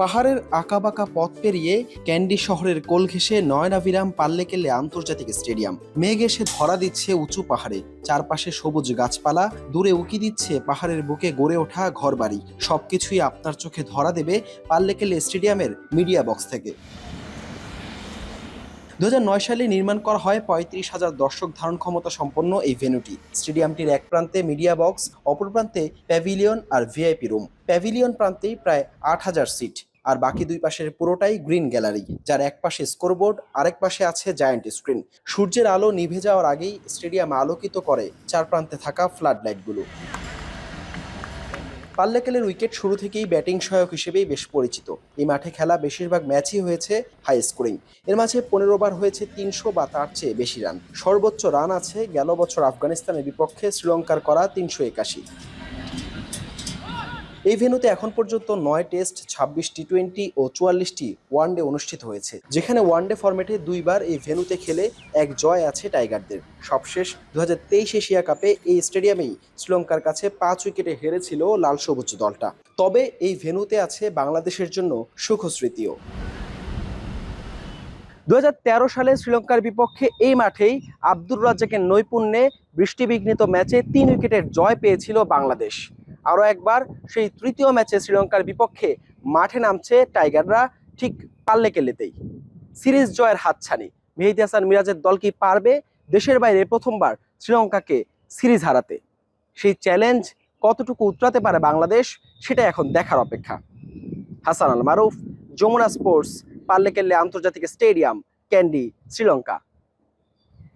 পাহাড়ের আঁকাবাঁকা পথ পেরিয়ে ক্যান্ডি শহরের কোল ঘেসে নয়নাভিরাম পাল্লেকেলে আন্তর্জাতিক স্টেডিয়াম। মেঘ এসে ধরা দিচ্ছে উঁচু পাহাড়ে। চারপাশে সবুজ গাছপালা, দূরে উকি দিচ্ছে পাহাড়ের বুকে গড়ে ওঠা ঘরবাড়ি। সবকিছুই আপনার চোখে ধরা দেবে পাল্লে কেল্লে স্টেডিয়ামের মিডিয়া বক্স থেকে। দু হাজার নয় সালে নির্মাণ করা হয় পঁয়ত্রিশ হাজার দর্শক ধারণ ক্ষমতা সম্পন্ন এই ভেন্যুটি। স্টেডিয়ামটির এক প্রান্তে মিডিয়া বক্স, অপর প্রান্তে প্যাভিলিয়ন আর ভিআইপি রুম। প্যাভিলিয়ন প্রান্তেই প্রায় আট হাজার সিট। আর বাকি দুই পাশের পুরোটাই গ্রিন গ্যালারি, যার এক পাশে স্কোরবোর্ড, আরেক পাশে আছে জায়ান্ট স্ক্রিন। সূর্যের আলো নিভে যাওয়ার আগেই স্টেডিয়াম আলোকিত করে চার প্রান্তে থাকা ফ্লাড লাইটগুলো। পাল্লেকেলের উইকেট শুরু থেকেই ব্যাটিং সহায়ক হিসেবেই বেশ পরিচিত। এই মাঠে খেলা বেশিরভাগ ম্যাচই হয়েছে হাই স্কোরিং এর মাঝে পনেরো বার হয়েছে তিনশো বা তার চেয়ে বেশি রান। সর্বোচ্চ রান আছে গেল বছর আফগানিস্তানের বিপক্ষে শ্রীলঙ্কার করা তিনশো একাশি। এই ভেন্যুতে এখন পর্যন্ত নয় টেস্ট, ছাব্বিশ টি টোয়েন্টি ও চুয়াল্লিশটি ওয়ানডে অনুষ্ঠিত হয়েছে। যেখানে ওয়ানডে ফরম্যাটে দুইবার এই ভেন্যুতে খেলে এক জয় আছে টাইগারদের। সবশেষ দু হাজার তেইশ এশিয়া কাপে এই স্টেডিয়ামেই শ্রীলঙ্কার কাছে পাঁচ উইকেটে হেরেছিল লাল সবুজ দলটা। তবে এই ভেন্যুতে আছে বাংলাদেশের জন্য সুখস্মৃতিও। দু হাজার তেরো সালে শ্রীলঙ্কার বিপক্ষে এই মাঠেই আব্দুর রাজ্জাকের নৈপুণ্যে বৃষ্টিবিঘ্নিত ম্যাচে তিন উইকেটের জয় পেয়েছিল বাংলাদেশ। আরও একবার সেই তৃতীয় ম্যাচে শ্রীলঙ্কার বিপক্ষে মাঠে নামছে টাইগাররা ঠিক পাল্লে কেলেতেই। সিরিজ জয়ের হাতছানি। মেহেদি হাসান মিরাজের দল কি পারবে? দেশের বাইরে প্রথমবার শ্রীলঙ্কাকে সিরিজ হারাতে। সেই চ্যালেঞ্জ কতটুকু উতরাতে পারে বাংলাদেশ, সেটা এখন দেখার অপেক্ষা। হাসান আল মারুফ, যমুনা স্পোর্টস পাল্লে কেল্লে আন্তর্জাতিক স্টেডিয়াম, ক্যান্ডি, শ্রীলঙ্কা।